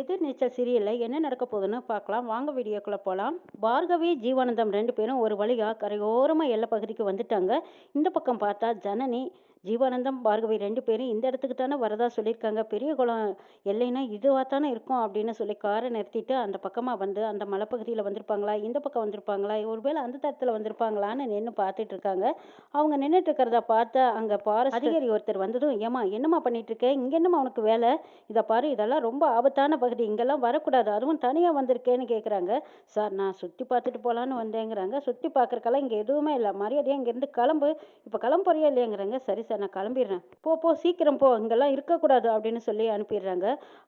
எதிர்நீச்சல் சீரியலில் என்ன நடக்க போகுதுன்னு பார்க்கலாம். வாங்க வீடியோக்குள்ளே போகலாம் பார்கவி ஜீவானந்தம் ரெண்டு பேரும் ஒரு வழியாக கரையோரமாக எல்லை பகுதிக்கு வந்துட்டாங்க. இந்த பக்கம் பார்த்தா ஜனனி ஜீவானந்தம் பார்கவி ரெண்டு பேரும் இந்த இடத்துக்கு தானே வரதா சொல்லியிருக்காங்க. பெரிய குளம் எல்லைனா இதுவாக தானே இருக்கும் அப்படின்னு சொல்லி காரை நிறுத்திட்டு அந்த பக்கமாக வந்து அந்த மலைப்பகுதியில் வந்திருப்பாங்களா? இந்த பக்கம் வந்திருப்பாங்களா? ஒருவேளை அந்த தரத்தில் வந்திருப்பாங்களான்னு நின்று பார்த்துட்டு இருக்காங்க. அவங்க நின்றுட்டு இருக்கிறத பார்த்து அங்கே பாரு அதிகாரி ஒருத்தர் வந்ததும் ஏமா என்னம்மா பண்ணிட்டு இருக்கேன் இங்கே என்னம்மா உனக்கு வேலை? இதை பாரு இதெல்லாம் ரொம்ப ஆபத்தான பகுதி. இங்கெல்லாம் வரக்கூடாது. அதுவும் தனியாக வந்திருக்கேன்னு கேட்குறாங்க சார் நான் சுற்றி பார்த்துட்டு போகலான்னு வந்தேங்கிறாங்க. சுற்றி பார்க்குறக்கெல்லாம் இங்கே எதுவுமே இல்லை. மரியாதையாக இங்கேருந்து கிளம்பு. இப்போ கிளம்புறியா இல்லையாங்கிறாங்க. சரி. சார் நான் கிளம்பிடுறேன். போ போ சீக்கிரம் போ. இங்கெல்லாம் இருக்கக்கூடாது அப்படின்னு சொல்லி அனுப்பிடுறாங்க.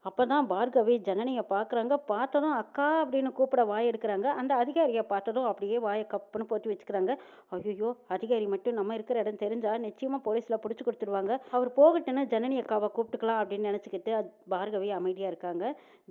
அப்போ தான் பார்கவி ஜனனியை பார்க்குறாங்க. பார்த்ததும் அக்கா அப்படின்னு கூப்பிட வாய் எடுக்கிறாங்க. அந்த அதிகாரியை பார்த்ததும் அப்படியே வாயை கப்புன்னு போட்டு வச்சுக்கிறாங்க. ஐயோ அதிகாரி மட்டும் நம்ம இருக்கிற இடம் தெரிஞ்சா நிச்சயமாக போலீஸில் பிடிச்சி கொடுத்துருவாங்க. அவர் போகட்டுன்னு ஜனனி அக்காவை கூப்பிட்டுக்கலாம் அப்படின்னு நினச்சிக்கிட்டு பார்கவி அமைதியாக இருக்காங்க.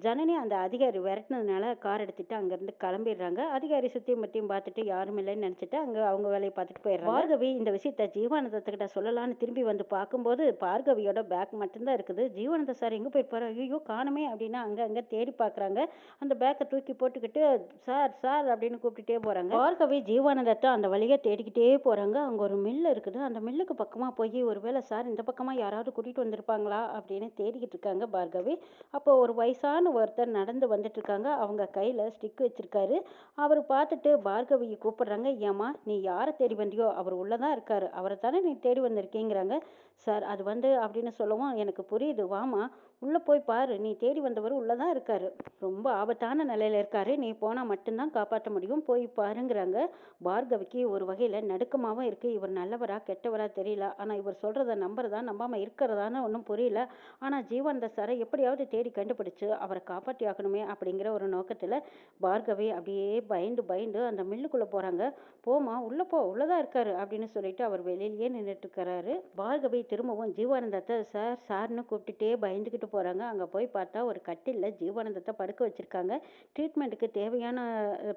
ஜனனி அந்த அதிகாரி விரட்டினதுனால கார் எடுத்துட்டு அங்கேருந்து கிளம்பிடுறாங்க. அதிகாரி சுற்றியும் மத்தியும் பார்த்துட்டு யாரும் இல்லைன்னு நினச்சிட்டு அங்கே அவங்க வேலையை பார்த்துட்டு போயிடுறாங்க. பார்கவி இந்த விஷயத்த ஜீவானந்தத்துக்கிட்ட சொல்லலாம்னு திரும்பி வந்து பார்க்கும்போது பார்கவியோட பேக் மட்டும்தான் இருக்குது. ஜீவனந்த சார் எங்கே போயிருப்பாரு ஐயோ காணுமே அப்படின்னா அங்கே அங்கே தேடி பார்க்குறாங்க. அந்த பேக்கை தூக்கி போட்டுக்கிட்டு சார் சார் அப்படின்னு கூப்பிட்டுட்டே போகிறாங்க பார்கவி ஜீவானந்தத்தை அந்த வழியாக தேடிக்கிட்டே போகிறாங்க அங்கே ஒரு மில்லு இருக்குது. அந்த மில்லுக்கு பக்கமாக போய் ஒருவேளை சார் இந்த பக்கமாக யாராவது கூட்டிகிட்டு வந்திருப்பாங்களா? அப்படின்னு தேடிக்கிட்டு இருக்காங்க பார்கவி. அப்போ ஒரு வயசான ஒருத்தர் நடந்து வந்துட்டு இருக்காங்க. அவங்க கையில் ஸ்டிக் வச்சிருக்காரு. அவர் பார்த்துட்டு பார்கவியை கூப்பிடுறாங்க. ஏம்மா நீ யாரை தேடி வந்தியோ? அவர் உள்ளே தான் இருக்காரு. அவரை தானே நீ தேடி வந்திருக்கீங்க? அப்படிங்கிறாங்க. சார் அது வந்து அப்படின்னு சொல்லவும் எனக்கு புரியுது. வாமா உள்ளே போய் பாரு நீ தேடி வந்தவர் உள்ளே தான் இருக்காரு. ரொம்ப ஆபத்தான நிலையில் இருக்காரு. நீ போனால் மட்டும்தான் காப்பாற்ற முடியும். போய் பாருங்கிறாங்க. பார்கவிக்கு ஒரு வகையில் நடுக்கமாகவும் இருக்குது இவர் நல்லவரா கெட்டவரா தெரியல. ஆனால் இவர் சொல்கிறத நம்புறதா நம்பாமல் இருக்கிறதான்னு ஒன்றும் புரியல. ஆனால் ஜீவானந்த சாரை எப்படியாவது தேடி கண்டுபிடிச்சு அவரை காப்பாற்றி ஆகணுமே அப்படிங்கிற ஒரு நோக்கத்தில் பார்கவி அப்படியே பயந்து பயந்து அந்த மில்லுக்குள்ளே போகிறாங்க போமா உள்ளே போ உள்ளதான் இருக்காரு அப்படின்னு சொல்லிட்டு அவர் வெளியிலேயே நின்றுட்டு இருக்கிறாரு. பார்கவி திரும்பவும் ஜீவானந்தத்தை சார் சார்னு கூப்பிட்டுட்டே பயந்துக்கிட்டு போகிறாங்க அங்கே போய் பார்த்தா ஒரு கட்டிலில் ஜீவானந்தத்தை படுக்க வச்சுருக்காங்க. ட்ரீட்மெண்ட்டுக்கு தேவையான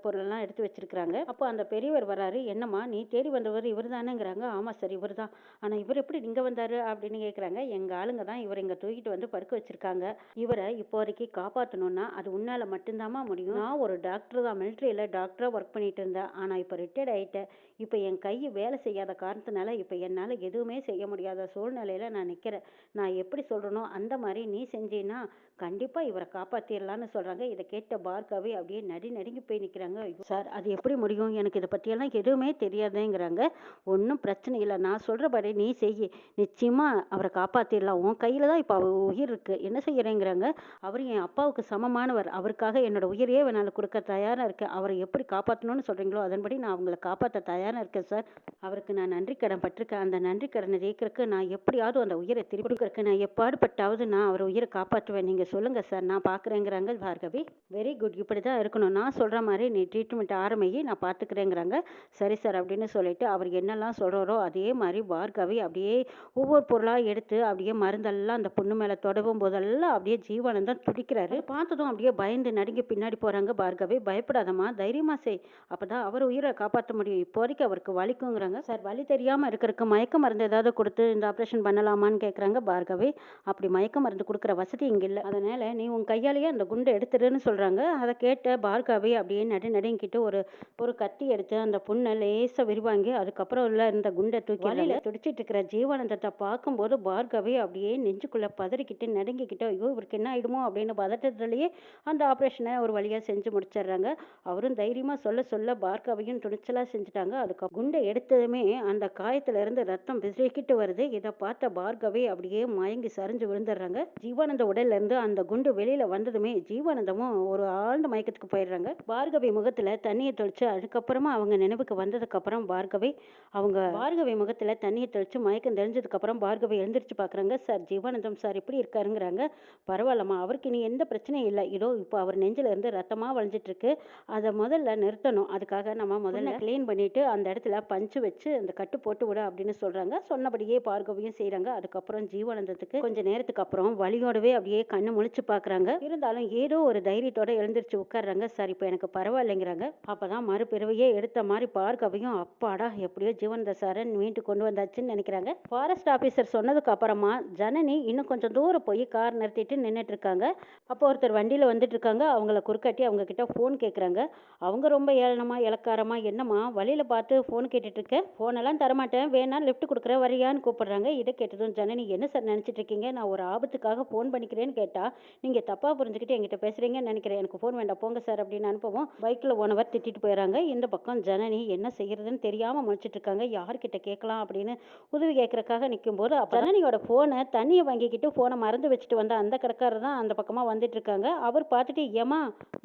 பொருளெல்லாம் எடுத்து வச்சிருக்கிறாங்க. அப்போ அந்த பெரியவர் வராரு. என்னம்மா நீ தேடி வந்தவர் இவர் தானேங்கிறாங்க ஆமாம் சார் இவர் தான் ஆனால் இவர் எப்படி இங்கே வந்தார் அப்படின்னு கேட்குறாங்க எங்கள் ஆளுங்க தான் இவர் இங்கே தூக்கிட்டு வந்து படுக்க வச்சிருக்காங்க. இவரை இப்போதைக்கு காப்பாற்றணும்னா அது உன்னால் மட்டும்தாம்மா முடியும். நான் ஒரு டாக்டர் தான். மிலிட்ரியில் டாக்டராக ஒர்க் பண்ணிட்டு இருந்தேன். ஆனால் இப்போ ரிட்டையர்ட் ஆகிட்டேன் இப்போ என் கை வேலை செய்யாத காரணத்தினால இப்போ என்னால் எதுவுமே செய்ய முடியாத சூழ்நிலையில் நான் நிற்கிறேன் நான் எப்படி சொல்கிறனோ அந்த மாதிரி நீ செஞ்சீன்னா கண்டிப்பாக இவரை காப்பாற்றிடலான்னு சொல்கிறாங்க இதை கேட்ட பார்கவி அப்படியே நடி நடுங்கி போய் நிற்கிறாங்க சார் அது எப்படி முடியும்? எனக்கு இதை பற்றியெல்லாம் எதுவுமே தெரியாதேங்கிறாங்க. ஒன்றும் பிரச்சனை இல்லை. நான் சொல்கிறபடி நீ செய் நிச்சயமாக அவரை காப்பாற்றிடலாம் உன் கையில் தான் இப்போ அவர் உயிர் இருக்குது என்ன செய்கிறேங்கிறாங்க அவர் என் அப்பாவுக்கு சமமானவர். அவருக்காக என்னோடய உயிரையே வேணாலும் கொடுக்க தயாராக இருக்கேன். அவரை எப்படி காப்பாற்றணும்னு சொல்கிறீங்களோ அதன்படி நான் அவங்கள காப்பாற்ற தயார் தயாராக இருக்கேன் சார் அவருக்கு நான் நன்றி கடன் பட்டிருக்கேன். அந்த நன்றி கடனை ஜெயிக்கிறதுக்கு நான் எப்படியாவது அந்த உயிரை திருப்பி கொடுக்கறக்கு நான் எப்பாடுபட்டாவது நான் அவர் உயிரை காப்பாற்றுவேன். நீங்கள் சொல்லுங்கள் சார் நான் பார்க்குறேங்கிறாங்க பார்கவி. வெரி குட் இப்படி தான் இருக்கணும். நான் சொல்கிற மாதிரி நீ ட்ரீட்மெண்ட் ஆரம்பிங்கி நான் பார்த்துக்கிறேங்கிறாங்க. சரி சார் அப்படின்னு சொல்லிட்டு அவர் என்னெல்லாம் சொல்கிறாரோ அதே மாதிரி பார்கவி அப்படியே ஒவ்வொரு பொருளாக எடுத்து அப்படியே மருந்தெல்லாம் அந்த பொண்ணு மேலே தொடவும் போதெல்லாம் அப்படியே ஜீவானந்தம் துடிக்கிறாரு. பார்த்ததும் அப்படியே பயந்து நடுங்கி பின்னாடி போகிறாங்க பார்கவி. பயப்படாதம்மா தைரியமாக செய். அப்போ தான் அவர் உயிரை காப்பாற்ற முடியும். இப்போதைக்கு அவருக்கு வலிக்குங்கிறாங்க. சார் வலி தெரியாமல் இருக்கிறதுக்கு மயக்க மருந்து ஏதாவது கொடுத்து இந்த ஆப்ரேஷன் பண்ணலாமான்னு கேட்குறாங்க பார்கவி. அப்படி மயக்க மருந்து கொடுக்குற வசதி இங்கே இல்லை. அதனால் நீ உன் கையாலேயே அந்த குண்டை எடுத்துடுன்னு சொல்கிறாங்க அதை கேட்ட பார்கவி அப்படியே நடு நடுங்கிட்டு ஒரு ஒரு கத்தி எடுத்து அந்த புண்ணை லேசாக விரிவாங்கி அதுக்கப்புறம் உள்ள இருந்த குண்டை தூக்கி வழியில் துடிச்சிட்டு இருக்கிற ஜீவானந்தத்தை பார்க்கும்போது பார்கவி அப்படியே நெஞ்சுக்குள்ளே பதறிக்கிட்டு நடுங்கிக்கிட்டு ஐயோ இவருக்கு என்ன ஆயிடுமோ? அப்படின்னு பதட்டத்துலேயே அந்த ஆப்ரேஷனை ஒரு வழியாக செஞ்சு முடிச்சிடுறாங்க. அவரும் தைரியமாக சொல்ல சொல்ல பார்கவியும் துணிச்சலாக செஞ்சுட்டாங்க. அதுக்கு குண்டை எடுத்ததுமே அந்த காயத்துல இருந்து ரத்தம் பிசுக்கிட்டு வருது. இதை பார்த்த பார்கவி அப்படியே மயங்கி சரிஞ்சு விழுந்துடுறாங்க. ஜீவானந்த உடல்ல இருந்து அந்த குண்டு வெளியில வந்ததுமே ஜீவானந்தமும் ஒரு ஆழ்ந்த மயக்கத்துக்கு போயிடுறாங்க. பார்கவி முகத்துல தண்ணியை தெளிச்சு அதுக்கப்புறமா அவங்க நினைவுக்கு வந்ததுக்கு அப்புறம் பார்கவி அவங்க பார்கவி முகத்துல தண்ணியை தெளிச்சு மயக்கம் தெரிஞ்சதுக்கு அப்புறம் பார்கவி எழுந்திரிச்சு பார்க்கறாங்க சார் ஜீவானந்தம் சார் இப்படி இருக்காருங்கிறாங்க. பரவாயில்லம்மா அவருக்கு இனி எந்த பிரச்சனையும் இல்லை. இதோ இப்போ அவர் நெஞ்சில இருந்து ரத்தமா வழிஞ்சிட்டு இருக்கு. அதை முதல்ல நிறுத்தணும். அதுக்காக நம்ம முதல்ல க்ளீன் பண்ணிட்டு அந்த இடத்துல பஞ்சு வச்சு அந்த கட்டு போட்டு விட அப்படின்னு சொல்றாங்க. சொன்னபடியே பார்கவியும் செய்கிறாங்க அதுக்கப்புறம் ஜீவானந்தத்துக்கு கொஞ்ச நேரத்துக்கு அப்புறம் வழியோடவே வலியோடவே அப்படியே கண்ணு முழிச்சு பார்க்குறாங்க இருந்தாலும் ஏதோ ஒரு தைரியத்தோட எழுந்திரிச்சு உட்கார்றாங்க. சார் இப்போ எனக்கு பரவாயில்லைங்கிறாங்க. அப்பதான் மறுபிறவையே எடுத்த மாதிரி பார்க்கவையும் அப்பாடா எப்படியோ ஜீவனந்த சாரன் மீண்டு கொண்டு வந்தாச்சுன்னு நினைக்கிறாங்க. ஃபாரஸ்ட் ஆஃபீஸர் சொன்னதுக்கு அப்புறமா ஜனனி இன்னும் கொஞ்சம் தூரம் போய் கார் நிறுத்திட்டு நின்றுட்டு இருக்காங்க. அப்போ ஒருத்தர் வண்டியில் வந்துட்டு இருக்காங்க. அவங்கள குறுக்காட்டி அவங்க கிட்ட ஃபோன் கேட்குறாங்க அவங்க ரொம்ப ஏளனமா இலக்காரமா என்னம்மா வழியில் பார்த்து ஃபோன் கேட்டுட்ருக்கேன். ஃபோனெல்லாம் தரமாட்டேன். வேணா லிஃப்ட் கொடுக்குற வரியான்னு கூப்பிட்றாங்க. இதை கேட்டதும் ஜனனி என்ன சார் நினச்சிட்டு இருக்கீங்க நான் ஒரு ஆபத்துக்காக ஃபோன் பண்ணிக்கிறேன்னு கேட்டால் நீங்கள் தப்பாக புரிஞ்சுக்கிட்டு என்கிட்ட பேசுகிறீங்கன்னு நினைக்கிறேன். எனக்கு ஃபோன் வேண்டாம். போங்க சார் அப்படின்னு அனுப்பவும் பைக்கில் ஓனவர் திட்டிட்டு போயிடறாங்க இந்த பக்கம் ஜனனி என்ன செய்கிறதுன்னு தெரியாமல் முழிச்சிட்டு இருக்காங்க யார்கிட்ட கேட்கலாம்? அப்படின்னு உதவி கேட்கறக்காக நிற்கும்போது ஜனனியோட ஃபோனை தண்ணியை வாங்கிக்கிட்டு ஃபோனை மறந்து வச்சுட்டு வந்த அந்த கடைக்காரர் தான் அந்த பக்கமாக வந்துட்டு இருக்காங்க அவர் பார்த்துட்டு ஏமா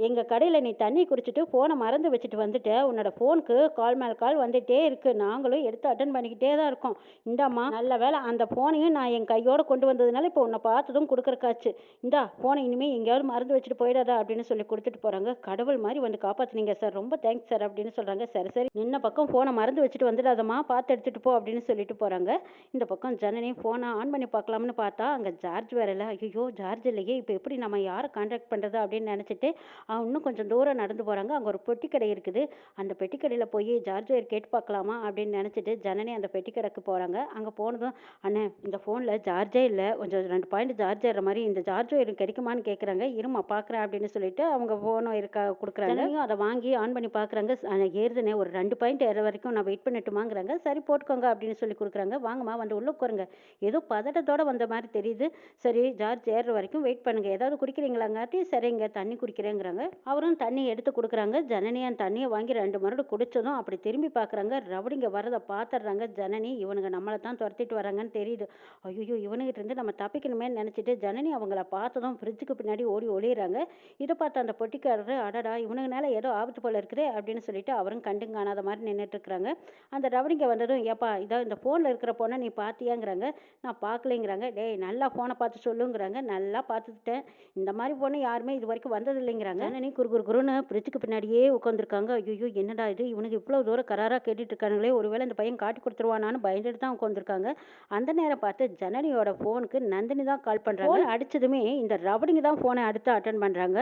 எங்கள் கடையில் நீ தண்ணி குடிச்சிட்டு ஃபோனை மறந்து வச்சுட்டு வந்துட்டு. உன்னோட ஃபோனுக்கு கால் மேலே கால் வந்துகிட்டே இருக்கு. நாங்களும் எடுத்து அட்டன் பண்ணிக்கிட்டே தான் இருக்கோம். இந்தாம்மா நல்ல வேளை அந்த ஃபோனையும் நான் என் கையோட கொண்டு வந்ததுனால இப்போ உன்னை பார்த்ததும் கொடுக்குறக்காச்சு இந்தா ஃபோனை இனிமேல் எங்கேயாவது மறந்து வச்சுட்டு போயிடாதா அப்படின்னு சொல்லி கொடுத்துட்டு போகிறாங்க கடவுள் மாதிரி வந்து காப்பாற்றுனீங்க சார். ரொம்ப தேங்க்ஸ் சார் அப்படின்னு சொல்கிறாங்க சரி சரி. நின்ன பக்கம் ஃபோனை மறந்து வச்சுட்டு வந்துடாதம்மா. பார்த்து எடுத்துகிட்டு போ அப்படின்னு சொல்லிட்டு போகிறாங்க இந்த பக்கம் ஜனனி ஃபோனை ஆன் பண்ணி பார்க்கலாம்னு பார்த்தா அங்கே சார்ஜ் வேற இல்லை. ஐயோ சார்ஜ் இல்லையே. இப்போ எப்படி நம்ம யாரை கான்டாக்ட் பண்ணுறது அப்படின்னு நினச்சிட்டு அவன் இன்னும் கொஞ்சம் தூரம் நடந்து போகிறாங்க அங்கே ஒரு பெட்டி கடை இருக்குது. அந்த பெட்டி கடையில் போய் சார்ஜ் ஒயர் கேட்டு பார்க்கலாமா அப்படின்னு நினச்சிட்டு ஜனனி அந்த பெட்டி கடைக்கு போகிறாங்க அங்கே போனதும் அண்ணே இந்த ஃபோனில் சார்ஜே இல்லை. கொஞ்சம் ரெண்டு பாயிண்ட் சார்ஜ் ஏற மாதிரி இந்த சார்ஜ் ஒயர் கிடைக்குமான்னு கேட்குறாங்க இருமா பார்க்குறேன் அப்படின்னு சொல்லிட்டு அவங்க ஃபோனும் இருக்கா கொடுக்குறாங்க. அதை வாங்கி ஆன் பண்ணி பார்க்குறாங்க. ஏறுதுனே ஒரு ரெண்டு பாயிண்ட் ஏற வரைக்கும் நான் வெயிட் பண்ணிட்டுமாங்கிறாங்க. சரி போட்டுக்கோங்க அப்படின்னு சொல்லி கொடுக்குறாங்க. வாங்கம்மா வந்து உள்ளே உட்காருங்க. ஏதோ பதட்டத்தோட வந்த மாதிரி தெரியுது. சரி சார்ஜ் ஏறுற வரைக்கும் வெயிட் பண்ணுங்கள் ஏதாவது குடிக்கிறீங்களாங்காட்டி சரிங்க தண்ணி குடிக்கிறேங்கிறாங்க. அவரும் தண்ணி எடுத்து கொடுக்குறாங்க. ஜனனியான் அந்த தண்ணியை வாங்கி ரெண்டு மறுபடியும் குடிச்சதும் அப்படி திரும்பி திரும்பி பார்க்குறாங்க ரவுடிங்க வரதை பார்த்துட்றாங்க ஜனனி இவனுங்க நம்மளை தான் துரத்திட்டு வராங்கன்னு தெரியுது. ஐயோ இவனுகிட்ட இருந்து நம்ம தப்பிக்கணுமே நினச்சிட்டு ஜனனி அவங்கள பார்த்ததும் ஃப்ரிட்ஜுக்கு பின்னாடி ஓடி ஒளியிறாங்க. இதை பார்த்து அந்த பொட்டிக்காரரு அடடா இவனுங்கனால ஏதோ ஆபத்து போல இருக்குது அப்படின்னு சொல்லிட்டு அவரும் கண்டும் காணாத மாதிரி நின்றுட்டு இருக்கிறாங்க. அந்த ரவுடிங்க வந்ததும் ஏப்பா இதோ இந்த ஃபோனில் இருக்கிற பொண்ணை நீ பார்த்தியாங்கிறாங்க நான் பார்க்கலைங்கிறாங்க டேய் நல்லா ஃபோனை பார்த்து சொல்லுங்கிறாங்க. நல்லா பார்த்துட்டேன் இந்த மாதிரி பொண்ணு யாருமே இது வரைக்கும் வந்தது இல்லைங்கிறாங்க ஜனனி குரு குரு குருன்னு ஃப்ரிட்ஜுக்கு பின்னாடியே உட்காந்துருக்காங்க ஐயோ என்னடா இது? இவனுக்கு இவ்வளோ தூரம் கராராக கேட்டுட்டு இருக்கானுங்களே ஒருவேளை இந்த பையன் காட்டி கொடுத்துருவானான்னு பயந்துட்டு தான் உட்காந்துருக்காங்க. அந்த நேரம் பார்த்து ஜனனியோட ஃபோனுக்கு நந்தினி தான் கால் பண்ணுறாங்க அடிச்சதுமே இந்த ரவுடிங்க தான் ஃபோனை அடுத்து அட்டன் பண்ணுறாங்க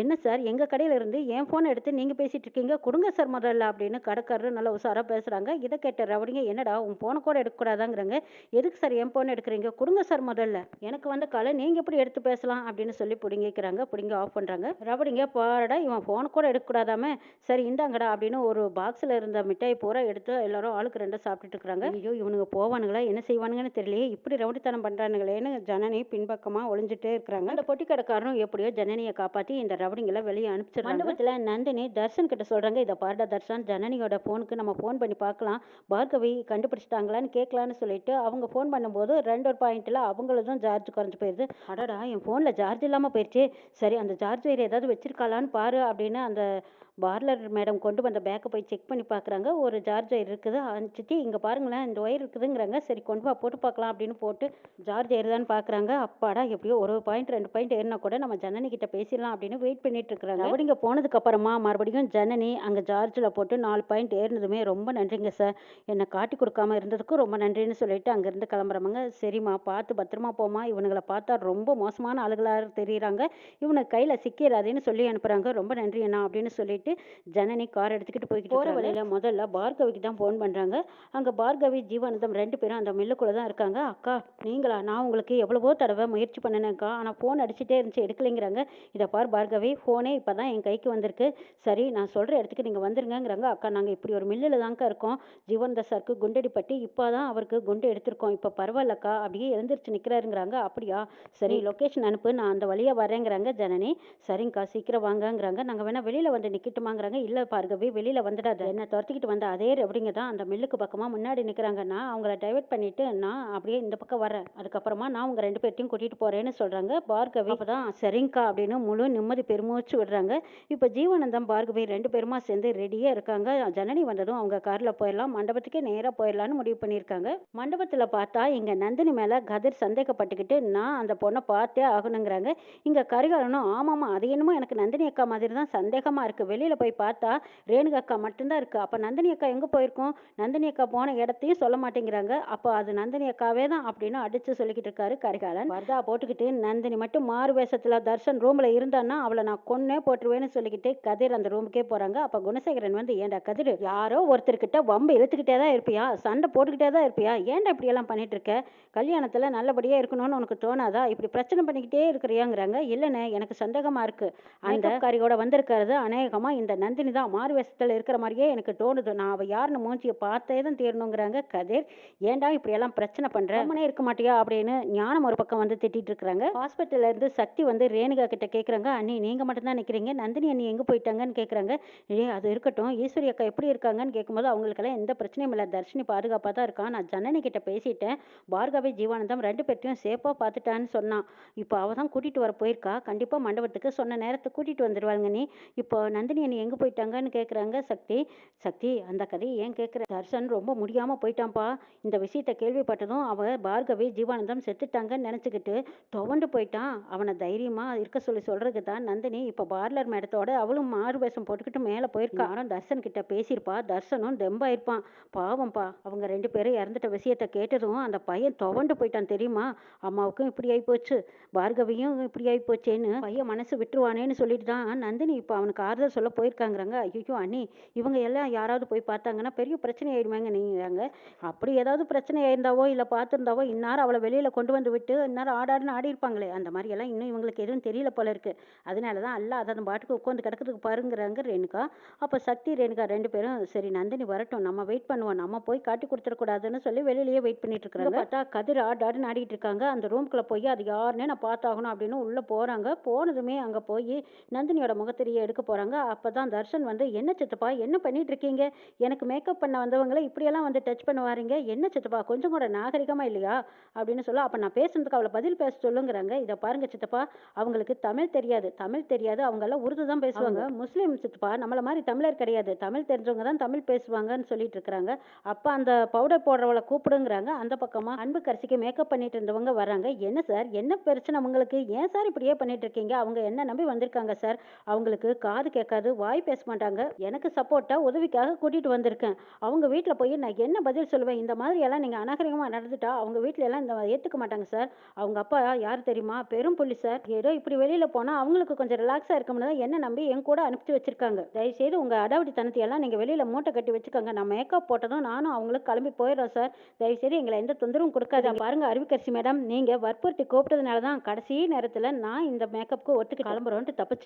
என்ன சார் எங்கள் கடையில் இருந்து என் ஃபோனை எடுத்து நீங்கள் பேசிட்டு இருக்கீங்க? கொடுங்க சார் முதல்ல அப்படின்னு கடைக்காரரு நல்லா உசாராக பேசுகிறாங்க இதை கேட்ட ரவுடிங்க என்னடா உன் ஃபோனை கூட எடுக்கக்கூடாதாங்கிறாங்க. எதுக்கு சார் என் ஃபோன் எடுக்கிறீங்க? கொடுங்க சார் முதல்ல. எனக்கு வந்த காலை நீங்கள் எப்படி எடுத்து பேசலாம்? அப்படின்னு சொல்லி பிடுங்கிக்கிறாங்க. பிடிங்க ஆஃப் பண்ணுறாங்க ரவுடிங்க பாடா இவன் ஃபோனை கூட எடுக்கக்கூடாதாமே. சரி இந்தாங்கடா அப்படின்னு ஒரு பாக்ஸில் இருந்த மிட்டாய் பூரா எடுத்து எல்லாரும் ஆளுக்கு ரெண்டா சாப்பிட்டுட்டு இருக்கிறாங்க. ஐயோ இவனுங்க போவானுங்களா? என்ன செய்வானுங்கன்னு தெரியலையே. இப்படி ரவுடித்தனம் பண்ணுறானுங்களேன்னு ஜனனி பின்பக்கமாக ஒளிஞ்சிட்டே இருக்கிறாங்க. அந்த பொட்டி கடைக்காரனும் எப்படியோ ஜனனியை காப்பாற்றி இந்த ரவுடிங்களை வெளியே அனுப்பிச்சிடுறாங்க. மண்டபத்தில் நந்தினி தர்ஷன் கிட்ட சொல்கிறாங்க இதை பாருடா தர்ஷன் ஜனனியோட ஃபோனுக்கு நம்ம ஃபோன் பண்ணி பார்க்கலாம். பார்கவி கண்டுபிடிச்சிட்டாங்களான்னு கேட்கலான்னு சொல்லிட்டு அவங்க ஃபோன் பண்ணும்போது ரெண்டு ஒரு பாயிண்ட்டில் அவங்களதும் சார்ஜ் குறைஞ்சு போயிடுது அடடா என் ஃபோனில் சார்ஜ் இல்லாமல் போயிடுச்சு சரி அந்த சார்ஜ் வேறு ஏதாவது வச்சிருக்காளான்னு பாரு அப்படின்னு அந்த பார்லர் மேடம் கொண்டு வந்த பேக்கை போய் செக் பண்ணி பார்க்குறாங்க. ஒரு சார்ஜ் ஒயர் இருக்குது சித்தி இங்கே பாருங்களேன் இந்த ஒயர் இருக்குதுங்கிறாங்க. சரி கொண்டு வா போட்டு பார்க்கலாம் அப்படின்னு போட்டு சார்ஜ் ஏறுதான்னு பார்க்குறாங்க. அப்பாடா எப்படியோ ஒரு பாயிண்ட் ரெண்டு பாயிண்ட் ஏறினா கூட நம்ம ஜனனி கிட்ட பேசிடலாம் அப்படின்னு வெயிட் பண்ணிட்டு இருக்கிறாங்க. அப்படிங்க போனதுக்கு அப்புறமா மறுபடியும் ஜனனி அங்கே சார்ஜில் போட்டு நாலு பாயிண்ட் ஏறினதுமே ரொம்ப நன்றிங்க சார் என்னை காட்டி கொடுக்காம இருந்ததுக்கும் ரொம்ப நன்றின்னு சொல்லிட்டு அங்கேருந்து கிளம்புறவங்க சரிம்மா பார்த்து பத்திரமா போமா இவனுங்களை பார்த்தா ரொம்ப மோசமான ஆளுகளாக தெரியுறாங்க. இவனை கையில் சிக்கிறாதேன்னு சொல்லி அனுப்புகிறாங்க ரொம்ப நன்றி அண்ணா அப்படின்னு சொல்லிட்டு ஜனனி கார் எடுத்துக்கிட்டு போய்கிட்டு போகிற வழியில் முதல்ல பார்கவிக்கு தான் ஃபோன் பண்ணுறாங்க அங்கே பார்கவி ஜீவானந்தம் ரெண்டு பேரும் அந்த மில்லுக்குள்ளே தான் இருக்காங்க. அக்கா நீங்களா? நான் உங்களுக்கு எவ்வளவோ தடவை முயற்சி பண்ணினேன்க்கா. ஆனால் ஃபோன் அடிச்சுட்டே இருந்துச்சு எடுக்கலைங்கிறாங்க. இதை பார் பார்கவி ஃபோனே இப்போ தான் என் கைக்கு வந்திருக்கு. சரி நான் சொல்கிற இடத்துக்கு நீங்கள் வந்துருங்கங்கிறாங்க. அக்கா நாங்கள் இப்படி ஒரு மில்லில் தான்க்கா இருக்கோம். ஜீவானந்த சாருக்கு குண்டடிப்பட்டு இப்போ தான் அவருக்கு குண்டு எடுத்திருக்கோம். இப்போ பரவாயில்லக்கா. அப்படியே எழுந்திரிச்சு நிற்கிறாருங்கிறாங்க அப்படியா? சரி லொக்கேஷன் அனுப்பு. நான் அந்த வழியாக வரேங்கிறாங்க ஜனனி. சரிங்கக்கா சீக்கிரம் வாங்கங்கிறாங்க. நாங்கள் வேணால் வெளியில் வந்து நிற்கட்டுமாங்கிறாங்க இல்லை பார்கவி வெளியில் வந்துடாத. என்னை துரத்திக்கிட்டு வந்த அதே ரவுடிங்க தான் அந்த மில்லுக்கு பக்கமாக முன்னாடி நிற்கிறாங்க நான் அவங்கள டைவர்ட் பண்ணிட்டு நான் அப்படியே இந்த பக்கம் வரேன் அதுக்கப்புறமா நான் உங்கள் ரெண்டு பேர்த்தையும் கூட்டிகிட்டு போகிறேன்னு சொல்கிறாங்க பார்கவி அப்போ தான் சரிங்கக்கா அப்படின்னு முழு நிம்மதி பெருமூச்சு விடுறாங்க. இப்போ ஜீவானந்தம் பார்கவி ரெண்டு பேருமா சேர்ந்து ரெடியாக இருக்காங்க. ஜனனி வந்ததும் அவங்க காரில் போயிடலாம். மண்டபத்துக்கே நேராக போயிடலான்னு முடிவு பண்ணியிருக்காங்க. மண்டபத்தில் பார்த்தா இங்கே நந்தினி மேலே கதிர் சந்தேகப்பட்டுக்கிட்டு நான் அந்த பொண்ணை பார்த்தே ஆகணுங்கிறாங்க. இங்கே கரிகாலனும் ஆமாம்மா அது என்னமோ எனக்கு நந்தினி அக்கா மாதிரி தான் சந்தேகமாக இருக்குது வெளியில் போய் பார்த்தா ரேணுகா அக்கா மட்டும்தான் இருக்குது அப்போ நந்தினி அக்கா எங்கே போயிருக்கோம்? நந்தினி அக்கா போன இடத்தையும் சொல்ல மாட்டேங்கிறாங்க. அப்போ அது நந்தினி அக்காவே தான் அப்படின்னு அடித்து சொல்லிக்கிட்டு இருக்காரு கரிகாலன். கஜா போட்டுக்கிட்டு நந்தினி மட்டும் மாறு வேஷத்தில் தர்ஷன் ரூமில் இருந்தான்னா அவளை நான் கொன்னே போட்டுருவேன்னு சொல்லிக்கிட்டு கதிர் அந்த ரூமுக்கே போகிறாங்க அப்போ குணசேகரன் வந்து ஏன்டா கதிர் யாரோ ஒருத்தர்கிட்ட வம்பு இழுத்துக்கிட்டே தான் இருப்பியா? சண்டை போட்டுக்கிட்டே தான் இருப்பியா? ஏன்டா இப்படியெல்லாம் பண்ணிட்டு இருக்க? கல்யாணத்தில் நல்லபடியாக இருக்கணும்னு உனக்கு தோணாதா? இப்படி பிரச்சனை பண்ணிக்கிட்டே இருக்கிறியாங்கிறாங்க. இல்லைண்ணே எனக்கு சந்தேகமாக இருக்குது அந்த காரியோட வந்திருக்கிறது அநேகமாக இந்த நந்தினி தான் மாறு வேஷத்தில் இருக்கிற மாதிரியே எனக்கு தோணுது. நான் அவள் யாருன்னு மூஞ்சியை பார்த்தே தான் தீரணுங்கிறாங்க கதிர் ஏன்டா இப்படியெல்லாம் பிரச்சனை பண்ணுற அம்மனே இருக்க மாட்டியா அப்படின்னு ஞானம் ஒரு பக்கம் வந்து திட்டிட்டு இருக்கிறாங்க. ஹாஸ்பிட்டல்ல இருந்து சக்தி வந்து ரேணுகா கிட்ட கேட்குறாங்க அண்ணி நீங்கள் மட்டும்தான் நிற்கிறீங்க நந்தினி அண்ணி எங்கே போயிட்டாங்கன்னு கேட்குறாங்க ஏ அது இருக்கட்டும். ஈஸ்வரி அக்கா எப்படி இருக்காங்கன்னு கேட்கும்போது அவங்களுக்கெல்லாம் எந்த பிரச்சனையும் இல்லை. தர்ஷினி பாதுகாப்பாக தான் இருக்கான் நான் ஜனனி கிட்ட பேசிட்டேன். பார்கவி ஜீவானந்தம் ரெண்டு பேர்த்தையும் சேஃபாக பார்த்துட்டான்னு சொன்னான். இப்போ அவள் தான் கூட்டிகிட்டு வர போயிருக்கா? கண்டிப்பாக மண்டபத்துக்கு சொன்ன நேரத்தை கூட்டிகிட்டு வந்துடுவாங்க நீ. இப்போ நந்தினி என்னை எங்கே போயிட்டாங்கன்னு கேட்குறாங்க சக்தி. சக்தி அந்த கதையை ஏன் கேட்குற தர்ஷன் ரொம்ப முடியாமல் போயிட்டான்ப்பா. இந்த விஷயத்தை கேள்விப்பட்டதும் அவன் பார்கவி ஜீவானந்தம் செத்துட்டாங்கன்னு நினச்சிக்கிட்டு துவண்டு போயிட்டான். அவனை தைரியமாக இருக்க சொல்லி சொல்கிறதுக்கு தான் நந்தினி இப்போ பார்லர் மேடத்தோட அவளும் மாறு வேஷம் போட்டுக்கிட்டு மேலே போயிருக்கா. தர்ஷன் கிட்ட பேசியிருப்பா. தர்ஷனும் தெம்பாயிருப்பான். பாவம்ப்பா அவங்க ரெண்டு பேரும் இறந்துட்ட விஷயத்தை கேட்டதும் அந்த பையன் துவண்டு போயிட்டான் தெரியுமா? அம்மாவுக்கும் இப்படி ஆகிப்போச்சு பார்கவியும் இப்படி ஆகிப்போச்சேன்னு பையன் மனசு விட்டுருவானேன்னு சொல்லிட்டு தான் நந்தினி இப்போ அவனுக்கு ஆறுதல் சொல்ல போயிருக்காங்கிறாங்க. ஐயோ அண்ணி இவங்க எல்லாம் யாராவது போய் பார்த்தாங்கன்னா பெரிய பிரச்சனை ஆயிடுவாங்க நீங்கிறாங்க அப்படி ஏதாவது பிரச்சனை ஆயிருந்தாவோ இல்லை பார்த்துருந்தாவோ இந்நேரம் அவளை வெளியில் கொண்டு வந்து விட்டு இந்நேரம் ஆடாடுன்னு ஆடி இருப்பாங்களே அந்த மாதிரி எல்லாம் இன்னும் இவங்களுக்கு எதுவும் தெரியல போல இருக்கு. அதனால தான் அல்ல அதை பாட்டுக்கு உட்காந்து கிடக்கிறதுக்கு பாருங்கிறாங்க ரேணுகா. அப்போ சக்தி ரேணுகா ரெண்டு பேரும் சரி நந்தினி வரட்டும் நம்ம வெயிட் பண்ணுவோம். நம்ம போய் காட்டி கொடுத்துடக்கூடாதுன்னு சொல்லி வெளியிலேயே வெயிட் பண்ணிட்டு இருக்காங்க. பார்த்தா கதிர் ஆடாடுன்னு ஆடிட்டு இருக்காங்க. அந்த ரூம்குள்ளே போய் அது யாருன்னே நான் பார்த்தாகணும் அப்படின்னு உள்ளே போகிறாங்க போனதுமே அங்கே போய் நந்தினியோட முகத்திரியை எடுக்க போகிறாங்க அப்போ தான் தர்ஷன் வந்து என்ன சித்தப்பா என்ன பண்ணிட்டு இருக்கீங்க எனக்கு மேக்கப் பண்ண வந்தவங்களை இப்படியெல்லாம் வந்து டச் பண்ண வாரீங்க என்ன சித்தப்பா கொஞ்சம் கூட நாகரிகமாக இல்லையா? அப்படின்னு சொல்ல அப்போ நான் பேசுனதுக்கு அவளை பதில் பேச சொல்லுங்கிறாங்க. இதை பாருங்க சித்தப்பா அவங்களுக்கு தமிழ் தெரியாது. தமிழ் தெரியாது. அவங்க எல்லாம் உருது தான் பேசுவாங்க. முஸ்லீம் சித்தப்பா நம்மள மாதிரி தமிழர் கிடையாது. தமிழ் தெரிஞ்சவங்க தான் தமிழ் பேசுவாங்கன்னு சொல்லிட்டு இருக்கிறாங்க அப்போ அந்த பவுடர் போடுறவளை கூப்பிடுங்கிறாங்க. அந்த பக்கமாக அன்பு கரிசிக்கு மேக்கப் பண்ணிட்டு இருந்தவங்க வராங்க என்ன சார்? என்ன பிரச்சனை உங்களுக்கு? ஏன் சார் இப்படியே பண்ணிட்டு இருக்கீங்க அவங்க என்ன நம்பி வந்திருக்காங்க சார்? அவங்களுக்கு காது கேட்காது வாய் பேச மாட்டாங்க எனக்கு சப்போர்ட்டாக உதவிக்காக கூட்டிட்டு வந்திருக்கேன். அவங்க வீட்டில் போய் நான் என்ன பதில் சொல்லுவேன்? இந்த மாதிரி எல்லாம் நீங்கள் அநாகரிகமாக நடந்துட்டா அவங்க வீட்டில எல்லாம் இந்த ஏற்றுக்க மாட்டாங்க சார். அவங்க அப்பா யார் தெரியுமா? பெரும் புள்ளி சார். ஏதோ இப்படி வெளியில் போனால் அவங்களுக்கு கொஞ்சம் ரிலாக்ஸாக இருக்கும்னு தான் என்ன நம்பி என் கூட அனுப்பிச்சு வச்சிருக்காங்க. தயவுசெய்து உங்கள் அடாவடி எல்லாம் நீங்கள் வெளியில் மூட்டை கட்டி வச்சுக்கோங்க. நான் மேக்கப் போட்டதும் நானும் அவங்களுக்கு கிளம்பி போயிடுறோம் சார். தயவுசெய்து எங்களை எந்த தொந்தரவும் கொடுக்காது பாருங்க அறிவிக்கரசி மேடம் நீங்கள் வற்புறுத்தி கூப்பிட்டதுனால தான் கடைசி நேரத்தில் நான் இந்த மேக்கப்புக்கு ஒத்துக்கு கிளம்புறோன்ட்டு தப்பிச்சு